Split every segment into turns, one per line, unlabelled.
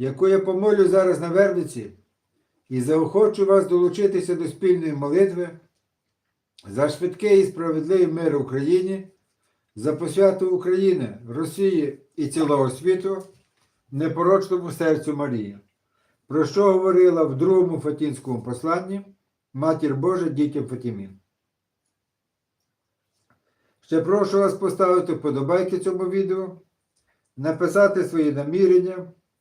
яку я помолю зараз на Вервиці, і заохочу вас долучитися до спільної молитви за швидкий і справедливий мир в Україні, за посвяту України, Росії і цілого світу, непорочному серцю Марії, про що говорила в другому Фатінському посланні Матір Божа дітям Фатімі. Ще прошу вас поставити вподобайки цьому відео, написати свої намірення,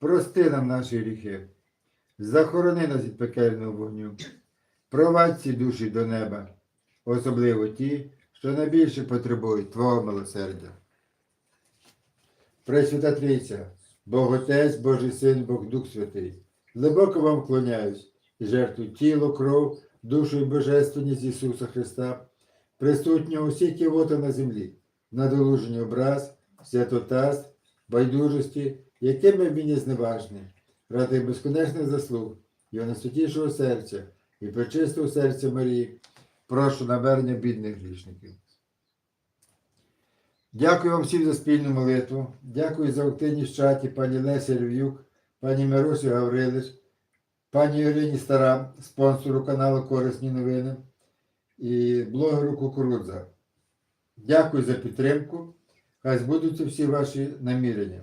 прости нам наші гріхи, захорони нас від пекельного вогню, провадь ці душі до неба, особливо ті, що найбільше потребують Твого милосердя. Пресвята Трійця, Бог Отець, Божий Син, Бог Дух Святий, глибоко вам вклоняюсь і жертвую тіло, кров, душу і божественність Ісуса Христа, присутнього усі ківота на землі, надолужені образ, святотаз, байдужості, якими він є зневажний, ради безконечних заслуг, його найсвятішого серця і пречистого серця Марії, прошу навернення бідних грішників. Дякую вам всім за спільну молитву. Дякую за активність в чаті пані Лесі Львюк, пані Мирусі Гаврилич, пані Ірині Стара, спонсору каналу Корисні новини і блогеру Кукурудза. Дякую за підтримку. Хай збудуться всі ваші намірення.